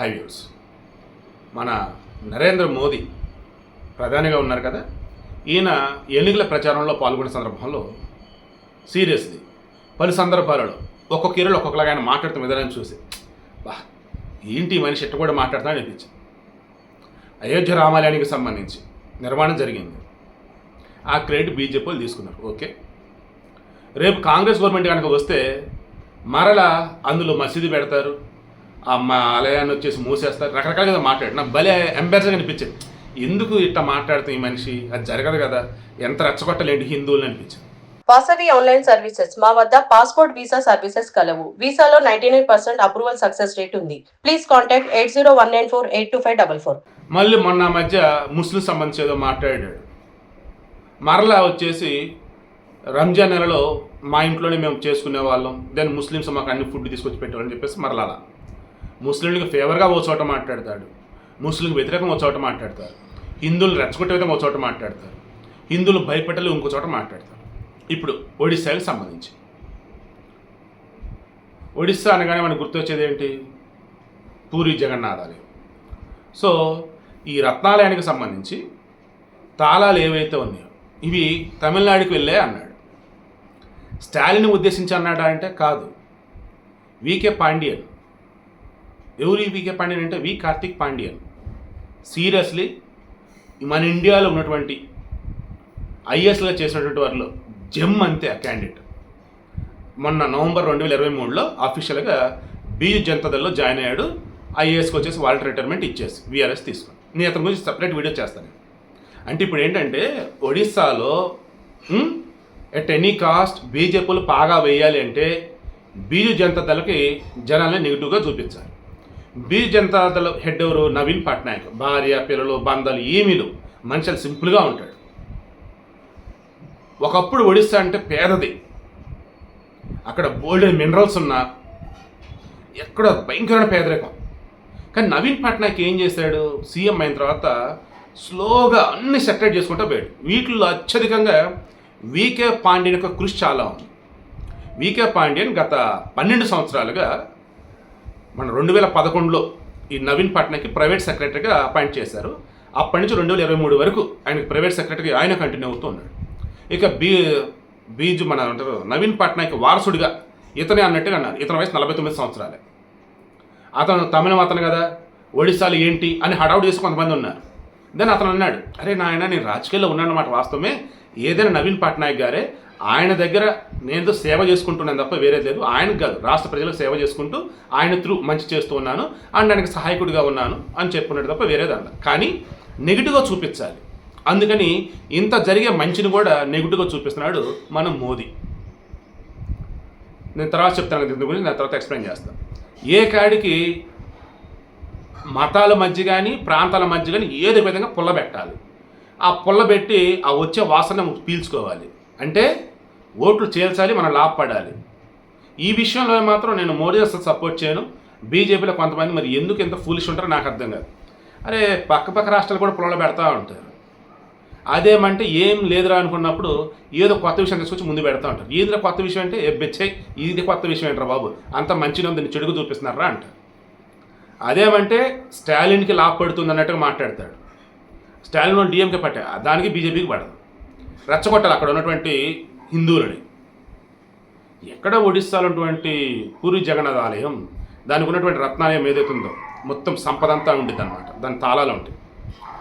Highways మన నరేంద్ర మోదీ ప్రధానిగా ఉన్నారు కదా ఈయన ఎన్నికల ప్రచారంలో పాల్గొనే సందర్భంలో సీరియస్లీ పలు సందర్భాలలో ఒక్కొక్క ఇరులో ఒక్కొక్కలాగా ఆయన మాట్లాడుతున్న విధానం చూసి బా ఏంటి ఈ మనిషి ఎట్ట కూడా మాట్లాడుతున్నా అనిపించింది. అయోధ్య రామాలయానికి సంబంధించి నిర్మాణం జరిగింది. ఆ క్రెడిట్ బీజేపీ వాళ్ళు తీసుకున్నారు. ఓకే. రేపు కాంగ్రెస్ గవర్నమెంట్ కనుక వస్తే మరలా అందులో మసీదు పెడతారు. మా ఆలయాన్ని వచ్చేసి మూసేస్తారు రకరకాలుగా మాట్లాడు నాకు భలే ఎంబారసింగ్ అనిపించింది. ఎందుకు ఇట్లా మాట్లాడుతూ ఈ మనిషి? అది జరగదు కదా. ఎంత రెచ్చగొట్టలేంటి హిందువులు అనిపించింది. Vasavi online services. మా వద్ద పాస్పోర్ట్ వీసా సర్వీసెస్ కలవు. వీసాలో ninety nine percent approval success rate ఉంది. Please contact eight zero one nine four eight two five double four. మళ్ళీ మొన్న మధ్య ముస్లిం సంబంధించి ఏదో మాట్లాడాడు. మరలా వచ్చేసి రంజాన్ నెలలో మా ఇంట్లోనే మేము చేసుకునే వాళ్ళం. దెన్ ముస్లిమ్స్ మాకు అన్ని ఫుడ్ తీసుకొచ్చి పెట్టాలని చెప్పేసి మరలా ముస్లింలకు ఫేవర్గా ఓ చోట మాట్లాడతాడు. ముస్లింకి వ్యతిరేకంగా ఓ చోట మాట్లాడతారు హిందువులు రెచ్చగొట్టే విధంగా ఓ చోట మాట్లాడతారు. హిందువులు భయపెట్టలు ఇంకో చోట మాట్లాడతారు. ఇప్పుడు ఒడిశాకి సంబంధించి. ఒడిస్సా అనగానే మనకు గుర్తొచ్చేది ఏంటి? పూరి జగన్నాథాలయం సో ఈ రత్నాలయానికి సంబంధించి తాళాలు ఏవైతే ఉన్నాయో ఇవి తమిళనాడుకి వెళ్ళే అన్నాడు. స్టాలిన్ ఉద్దేశించి అన్నాడా అంటే కాదు. వికే పాండియన్. ఎవరు ఈ వికే పాండ్యన్ అంటే వి కార్తిక్ పాండ్యన్. సీరియస్లీ మన ఇండియాలో ఉన్నటువంటి ఐఎస్లో చేసినటువంటి వారిలో జెమ్ అంతే ఆ క్యాండిడేట్. మొన్న నవంబర్ రెండు వేల ఇరవై మూడులో అఫీషియల్గా బీజు జనతాదల్లో జాయిన్ అయ్యాడు. ఐఏఎస్కి వచ్చేసి వాళ్ళ రిటైర్మెంట్ ఇచ్చేసి వీఆర్ఎస్ తీసుకుని నేను అతని గురించి సపరేట్ వీడియో చేస్తాను అంటే ఇప్పుడు ఏంటంటే ఒడిస్సాలో ఎట్ ఎనీ కాస్ట్ బీజేపీలు బాగా వేయాలి అంటే బీజు జనతాదళకి జనాల్ని నెగిటివ్గా చూపించాలి. బీ జనతాదళ హెడ్ ఎవరు? నవీన్ పట్నాయక్. భార్య పిల్లలు బంధాలు ఏమీలు మనుషులు సింపుల్గా ఉంటాడు ఒకప్పుడు ఒడిస్సా అంటే పేదది. అక్కడ బోల్డెన్ మినరల్స్ ఉన్నా ఎక్కడ భయంకరమైన పేదరికం. కానీ నవీన్ పట్నాయక్ ఏం చేశాడు? సీఎం అయిన తర్వాత స్లోగా అన్ని సెటరేట్ చేసుకుంటూ పోయాడు. వీటిల్లో అత్యధికంగా వికే పాండ్యన్ యొక్క కృషి చాలా ఉంది. వికే పాండ్యన్ గత పన్నెండు సంవత్సరాలుగా మన రెండు వేల పదకొండులో ఈ నవీన్ పట్నాయక్కి ప్రైవేట్ సెక్రటరీగా అపాయింట్ చేశారు. అప్పటి నుంచి రెండు వేల ఇరవై మూడు వరకు ఆయనకి ప్రైవేట్ సెక్రటరీ ఆయన కంటిన్యూ అవుతూ ఉన్నాడు. ఇక బీ బీజు మన అంటారు నవీన్ పట్నాయక్ వారసుడిగా ఇతనే అన్నట్టుగా అన్నారు. ఇతని వయసు నలభై తొమ్మిది సంవత్సరాలే. అతను తమిళం అతను కదా ఒడిశాలు ఏంటి అని హడావుడు చేసి కొంతమంది ఉన్నారు. దెన్ అతను అన్నాడు అరే నాయన నేను రాజకీయాల్లో ఉన్నానన్నమాట వాస్తవమే. ఏదైనా నవీన్ పట్నాయక్ గారే ఆయన దగ్గర నేను సేవ చేసుకుంటున్నాను తప్ప వేరే లేదు. ఆయన కాదు రాష్ట్ర ప్రజలకు సేవ చేసుకుంటూ ఆయన త్రూ మంచి చేస్తూ ఉన్నాను అండ్ ఆయనకు సహాయకుడిగా ఉన్నాను అని చెప్పుకున్నాడు తప్ప వేరేదన్న కానీ నెగిటివ్గా చూపించాలి. అందుకని ఇంత జరిగే మంచిని కూడా నెగిటివ్గా చూపిస్తున్నాడు మన మోదీ. నేను తర్వాత చెప్తాను దీని గురించి నేను తర్వాత ఎక్స్ప్లెయిన్ చేస్తాను. ఏ కాడికి మతాల మధ్య కానీ ప్రాంతాల మధ్య కానీ ఏదో విధంగా పుల్ల పెట్టాలి. ఆ పుల్లబెట్టి ఆ వచ్చే వాసన పీల్చుకోవాలి. అంటే ఓట్లు చేల్చాలి మనం లాభపడాలి ఈ విషయంలో మాత్రం నేను మోడీ అసలు సపోర్ట్ చేయను. బీజేపీలో కొంతమంది మరి ఎందుకు ఎంత ఫూలిష్ ఉంటారో నాకు అర్థం కాదు. అరే పక్క పక్క రాష్ట్రాలు కూడా పొలాలు పెడతా ఉంటారు. అదేమంటే ఏం లేదురా అనుకున్నప్పుడు ఏదో కొత్త విషయం తీసుకొచ్చి ముందు పెడతా ఉంటారు. ఏదిరా కొత్త విషయం అంటే ఎబ్బెచ్చే ఇది కొత్త విషయం ఏంట్రా బాబు? అంత మంచిగా ఉంది చెడుగు చూపిస్తున్నారా అంటారు అదేమంటే స్టాలిన్కి లాభపడుతుంది అన్నట్టుగా మాట్లాడతాడు. స్టాలిన్ డిఎంకే పట్టే దానికి బీజేపీకి పడదు. రెచ్చగొట్టాలి అక్కడ ఉన్నటువంటి హిందువులని ఎక్కడ ఒడిస్సాలో ఉన్నటువంటి పూరి జగన్నాథ్ ఆలయం దానికి ఉన్నటువంటి రత్నాలయం ఏదైతే ఉందో మొత్తం సంపద అంతా ఉండిద్ది అనమాట దాని తాళాలు ఉంటాయి.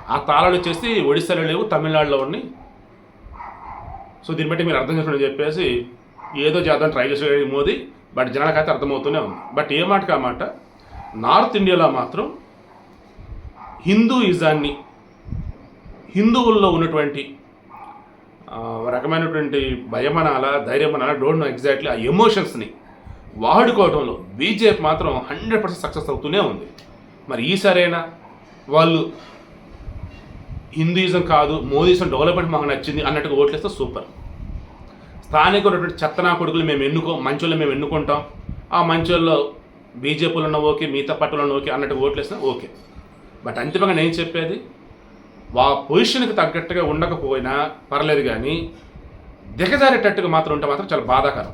ఆ తాళాలు వచ్చేసి ఒడిస్సాలో లేవు తమిళనాడులో ఉన్నాయి. సో దీన్ని బట్టి మీరు అర్థం చేసుకోండి చెప్పేసి ఏదో చేద్దాం ట్రై చేసే మోదీ బట్ జనాలకైతే అర్థమవుతూనే ఉంది. బట్ ఏ మాట? కామాట నార్త్ ఇండియాలో మాత్రం హిందూయిజాన్ని హిందువుల్లో ఉన్నటువంటి ఆ, రకమైనటువంటి ధైర్యం ధైర్యమనాల డోంట్ నో ఎగ్జాక్ట్లీ ఆ ఎమోషన్స్ని వాడుకోవడంలో బీజేపీ మాత్రం హండ్రెడ్ పర్సెంట్ సక్సెస్ అవుతూనే ఉంది. మరి ఈసారైనా వాళ్ళు హిందూయిజం కాదు మోదీజం డెవలప్మెంట్ మాకు నచ్చింది అన్నట్టుగా ఓట్లేస్తే సూపర్. స్థానిక ఉన్నటువంటి చెత్తనా కొడుకులు మేము ఎన్నుకో మంచోళ్ళు మేము ఎన్నుకుంటాం. ఆ మంచోళ్ళలో బీజేపీలో ఉన్న ఓకే మిగతా పట్టులో ఉన్న ఓకే అన్నట్టు ఓట్లేస్తే ఓకే. బట్ అంతిమంగా నేను చెప్పేది వా పొజిషన్కి తగ్గట్టుగా ఉండకపోయినా పర్లేదు కానీ దిగజారేటట్టుగా మాత్రం ఉంటే మాత్రం చాలా బాధాకరం.